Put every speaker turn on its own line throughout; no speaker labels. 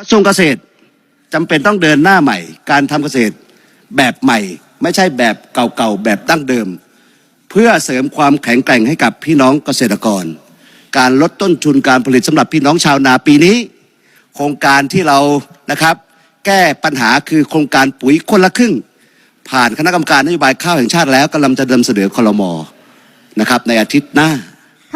กระทรวงเกษตรจำเป็นต้องเดินหน้าใหม่ การทำเกษตรแบบใหม่ ไม่ใช่แบบเก่าๆแบบดั้งเดิม เพื่อเสริมความแข็งแกร่งให้กับพี่น้องเกษตรกร การลดต้นทุนการผลิตสำหรับพี่น้องชาวนาปีนี้ โครงการที่เรานะครับ แก้ปัญหาคือโครงการปุ๋ยคนละครึ่ง ผ่านคณะกรรมการนโยบายข้าวแห่งชาติแล้วกำลังจะนำเสนอคลมอนะครับในอาทิตย์หน้า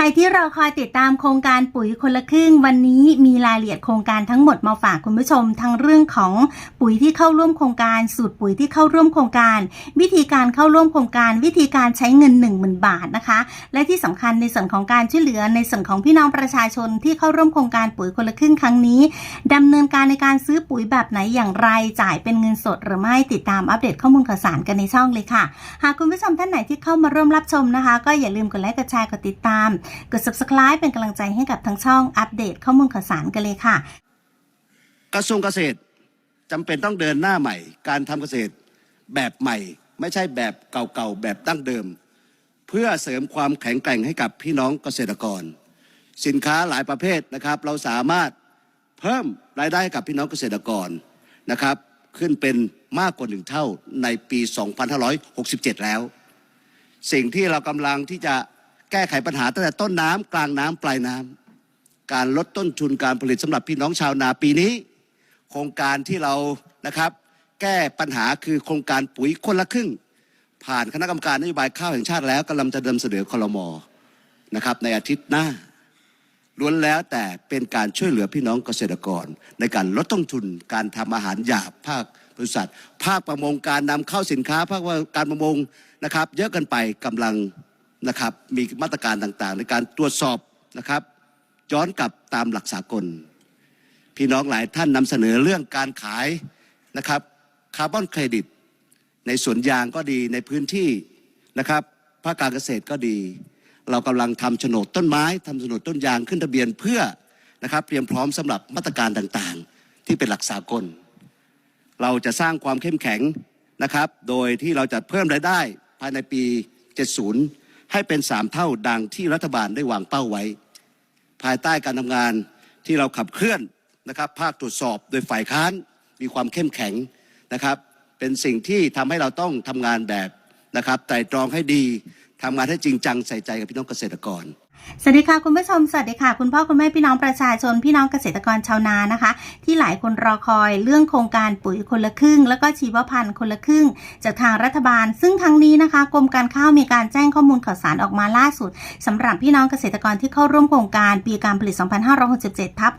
รที่รอคอยติดตามโครงการปุ๋ยคนละครึ่งวันนี้มีรายละเอียดโครงการทั้งหมดมาฝากคุณผู้ชม ทั้งเรื่องของปุ๋ยที่เข้าร่วมโครงการ สูตรปุ๋ยที่เข้าร่วมโครงการ วิธีการเข้าร่วมโครงการ วิธีการใช้เงิน 1 0,000 บาทนะคะ และที่สำคัญในส่วนของการช่วยเหลือในส่วนของพี่น้องประชาชนที่เข้าร่วมโครงการปุ๋ยคนละครึ่งครั้งนี้ดำเนินการในการซื้อปุ๋ยแบบไหนอย่างไรจ่ายเป็นเงินสดหรือไม่ติดตามอัปเดตข้อมูลข่าวสารกันในช่องเลยค่ะ หากคุณผู้ชมท่านไหนที่เข้ามาร่วมรับชมนะคะ ก็อย่าลืมกดไลค์กดแชร์กดติดตามกด subscribe เป็นกำลังใจให้กับทั้งช่องอัปเดตข้อมูลข่าวสารกันเลยค่ะ
กระทรวงเกษตรจำเป็นต้องเดินหน้าใหม่ การทำเกษตรแบบใหม่ ไม่ใช่แบบเก่าๆแบบดั้งเดิม เพื่อเสริมความแข็งแกร่งให้กับพี่น้องเกษตรกร สินค้าหลายประเภทนะครับ เราสามารถเพิ่มรายได้ให้กับพี่น้องเกษตรกรนะครับ ขึ้นเป็นมากกว่าหนึ่งเท่าในปี 2567 แล้ว สิ่งที่เรากำลังที่จะ แก้ไขปัญหาตั้งแต่ต้นน้ำกลางน้ำปลายน้ำการลดต้นทุนการผลิตสำหรับพี่น้องชาวนาปีนี้ โครงการที่เรานะครับ แก้ปัญหาคือโครงการปุ๋ยคนละครึ่ง ผ่านคณะกรรมการนโยบายข้าวแห่งชาติแล้วกำลังจะนำเสนอคลมนะครับในอาทิตย์หน้าล้วนแล้วแต่เป็นการช่วยเหลือพี่น้องเกษตรกร ในการลดต้นทุนการทำอาหารหยาบภาคบริษัท ภาคประมงการนำเข้าสินค้า ภาคการประมงนะครับ เยอะกันไปกำลัง นะครับมีมาตรการต่างๆ ในการตรวจสอบนะครับย้อนกลับตามหลักสากล พี่น้องหลายท่านนำเสนอเรื่องการขายนะครับคาร์บอนเครดิต ในสวนยางก็ดีในพื้นที่นะครับภาคการเกษตรก็ดี เรากำลังทำโฉนดต้นไม้ทำโฉนดต้นยางขึ้นทะเบียนเพื่อนะครับเตรียมพร้อมสำหรับมาตรการต่างๆ ที่เป็นหลักสากล เราจะสร้างความเข้มแข็งนะครับ โดยที่เราจะเพิ่มรายได้ภายในปี 70 ให้เป็น3เท่าดังที่รัฐบาลได้วางเป้าไว้ ภายใต้การทำงานที่เราขับเคลื่อนนะครับ ภาคตรวจสอบโดยฝ่ายค้านมีความเข้มแข็งนะครับ เป็นสิ่งที่ทำให้เราต้องทำงานแบบนะครับไตรตรองให้ดีทำงานให้จริงจังใส่ใจกับพี่น้องเกษตรกร
สวัสดีค่ะคุณผู้ชมสวัสดีค่ะ คุณพ่อคุณแม่พี่น้องประชาชนพี่น้องเกษตรกรชาวนานะคะ ที่หลายคนรอคอยเรื่องโครงการปุ๋ยคนละครึ่ง แล้วก็ชีวพันธุ์คนละครึ่ง จากทางรัฐบาล ซึ่งทั้งนี้นะคะกรมการข้าวมีการแจ้งข้อมูลข่าวสารออกมาล่าสุดสำหรับพี่น้องเกษตรกรที่เข้าร่วมโครงการปีการผลิต 2567ทับ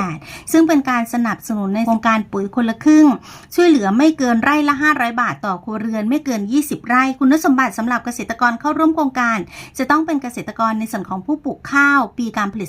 68 ซึ่งเป็นการสนับสนุนในโครงการปุ๋ยคนละครึ่ง ช่วยเหลือไม่เกินไร่ละ 500 บาทต่อครัวเรือนไม่เกิน 20 ไร่ คุณสมบัติสำหรับเกษตรกรเข้าร่วมโครงการ จะต้องเป็นเกษตรกรในส่วนของผู้ปลูกข้าว ปีการผลิต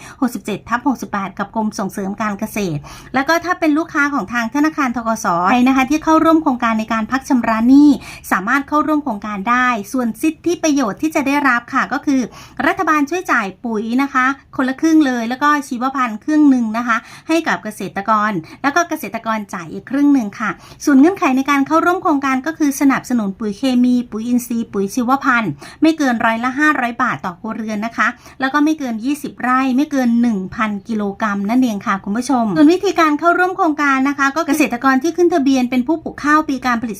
2567ทับ68 กับกรมส่งเสริมการเกษตร แล้วก็ถ้าเป็นลูกค้าของทางธนาคารทกสไทยนะคะที่เข้าร่วมโครงการในการพักชำระหนี้สามารถเข้าร่วมโครงการได้ ส่วนสิทธิประโยชน์ที่จะได้รับค่ะก็คือ รัฐบาลช่วยจ่ายปุ๋ยนะคะ คนละครึ่งเลย แล้วก็ชีวพันธุ์ครึ่งหนึ่งนะคะ ให้กับเกษตรกร แล้วก็เกษตรกรจ่ายอีกครึ่งหนึ่งค่ะ ส่วนเงื่อนไขในการเข้าร่วมโครงการก็คือสนับสนุนปุ๋ยเคมี ปุ๋ยอินทรีย์ปุ๋ยชีวพันธุ์ ไม่เกินร้อยละ 500 บาทต่อครัวเรือนนะคะ แล้วก็ไม่เกิน 20 ไร่ไม่เกิน 1,000 กิโลกรัมนั่นเองค่ะคุณผู้ชม ส่วนวิธีการเข้าร่วมโครงการนะคะ ก็เกษตรกรที่ขึ้นทะเบียนเป็นผู้ปลูกข้าวปีการผลิต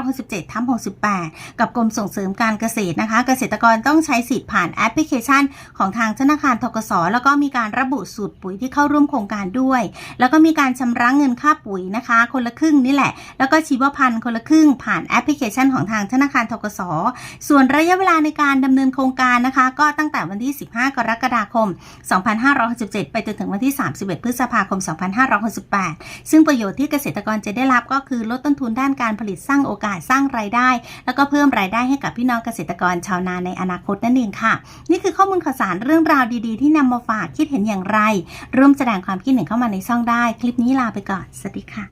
2567ทับ68 กับกรมส่งเสริมการเกษตรนะคะ เกษตรกรต้องใช้สิทธิ์ผ่านแอปพลิเคชัน ของทางธนาคารทกสแล้วก็มีการระบุสูตรปุ๋ยที่เข้าร่วมโครงการด้วย แล้วก็มีการชำระเงินค่าปุ๋ยนะคะ คนละครึ่งนี่แหละ แล้วก็ชีวพันธุ์คนละครึ่งผ่านแอปพลิเคชันของทางธนาคารทกสส่วนระยะเวลาในการดำเนินโครงการนะคะ ก็ตั้งแต่วันที่ 15 กรกฎาคม 2567 ไปจนถึงวันที่ 31 พฤษภาคม 2568 ซึ่งประโยชน์ที่เกษตรกรจะได้รับก็คือลดต้นทุนด้านการผลิตสร้างโอกาสสร้างรายได้ แล้วก็เพิ่มรายได้ให้กับพี่น้องเกษตรกรชาวนาในอนาคตนั่นเองค่ะ นี่คือข้อมูลข่าวสารเรื่องราวดีๆ ที่นำมาฝากคิดเห็นอย่างไร ร่วมแสดงความคิดเห็นเข้ามาในช่องได้ คลิปนี้ลาไปก่อน สวัสดีค่ะ